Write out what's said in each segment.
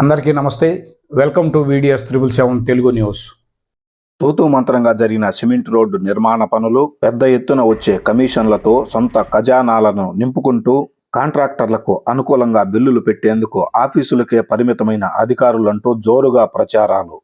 అందరికీ నమస్తే. Welcome to videos triple seven Telugu news. తూతు మంత్రంగా జరిగిన సిమెంట్ రోడ్డు నిర్మాణ పనులు పెద్ద ఎత్తున వచ్చే కమిషన్లతో సొంత ఖజానాలను నింపుకుంటూ కాంట్రాక్టర్లకు అనుకూలంగా బిల్లులు పెట్టేందుకు ఆఫీసులకే పరిమితమైన అధికారులంటూ జోరుగా ప్రచారాలు.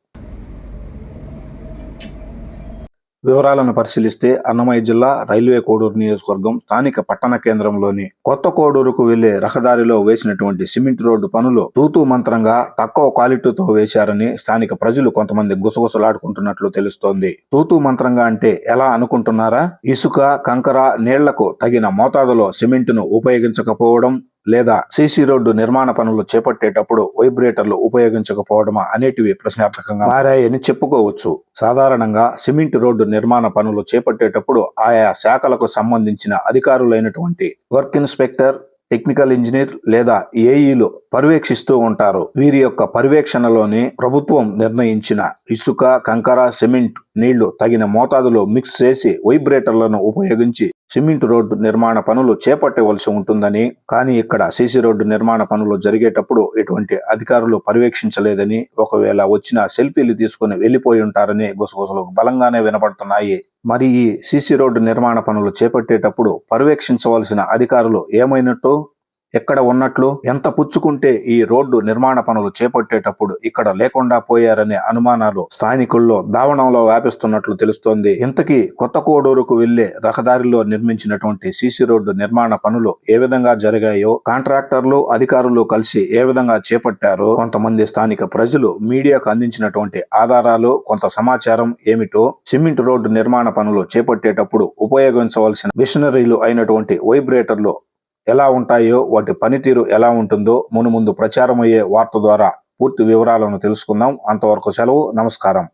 వివరాలను పరిశీలిస్తే అన్నమయ్య జిల్లా రైల్వే కోడూరు నియోజకవర్గం స్థానిక పట్టణ కేంద్రంలోని కొత్త కోడూరుకు వెళ్ళే రహదారిలో వేసినటువంటి సిమెంట్ రోడ్డు పనులు తూతూ మంత్రంగా తక్కువ క్వాలిటీతో వేశారని స్థానిక ప్రజలు కొంతమంది గుసగుసలాడుకుంటున్నట్లు తెలుస్తోంది. తూతూ మంత్రంగా అంటే ఎలా అనుకుంటున్నారా? ఇసుక కంకర నీళ్ళకు తగిన మోతాదులో సిమెంటును ఉపయోగించకపోవడం లేదా సీసీ రోడ్డు నిర్మాణ పనులు చేపట్టేటప్పుడు వైబ్రేటర్లు ఉపయోగించకపోవడమా అనేటివి ప్రశ్నార్థకంగా మారాయని చెప్పుకోవచ్చు. సాధారణంగా సిమెంట్ రోడ్డు నిర్మాణ పనులు చేపట్టేటప్పుడు ఆయా శాఖలకు సంబంధించిన అధికారులైనటువంటి వర్క్ ఇన్స్పెక్టర్ టెక్నికల్ ఇంజనీర్ లేదా ఏఈలు పర్యవేక్షిస్తూ ఉంటారు. వీరి యొక్క పర్యవేక్షణలోని ప్రభుత్వం నిర్ణయించిన ఇసుక కంకర సిమెంట్ నీళ్ళు తగిన మోతాదులో మిక్స్ చేసి వైబ్రేటర్లను ఉపయోగించి సిమెంట్ రోడ్డు నిర్మాణ పనులు చేపట్టవలసి ఉంటుందని కానీ ఇక్కడ సీసీ రోడ్డు నిర్మాణ పనులు జరిగేటప్పుడు ఎటువంటి అధికారులు పర్యవేక్షించలేదని ఒకవేళ వచ్చిన సెల్ఫీలు తీసుకుని వెళ్ళిపోయి ఉంటారని గుసగుసలు బలంగానే వినపడుతున్నాయి. మరి ఈ సీసీ రోడ్డు నిర్మాణ పనులు చేపట్టేటప్పుడు పర్యవేక్షించవలసిన అధికారులు ఏమైనట్టు? ఎక్కడ ఉన్నట్లు ఎంత పుచ్చుకుంటే ఈ రోడ్డు నిర్మాణ పనులు చేపట్టేటప్పుడు ఇక్కడ లేకుండా పోయారనే అనుమానాలు స్థానికుల్లో దావణంలో వ్యాపిస్తున్నట్లు తెలుస్తోంది. ఇంతకీ కొత్త కోడూరుకు వెళ్ళే రహదారిలో నిర్మించినటువంటి సీసీ రోడ్డు నిర్మాణ పనులు ఏ విధంగా జరిగాయో కాంట్రాక్టర్లు అధికారులు కలిసి ఏ విధంగా చేపట్టారో కొంతమంది స్థానిక ప్రజలు మీడియాకు అందించినటువంటి ఆధారాలు కొంత సమాచారం ఏమిటో సిమెంట్ రోడ్డు నిర్మాణ పనులు చేపట్టేటప్పుడు ఉపయోగించవలసిన మిషనరీలు అయినటువంటి వైబ్రేటర్లు ఎలా ఉంటాయో వాటి పనితీరు ఎలా ఉంటుందో మును ముందు ప్రచారమయ్యే వార్త ద్వారా పూర్తి వివరాలను తెలుసుకుందాం. అంతవరకు సెలవు నమస్కారం.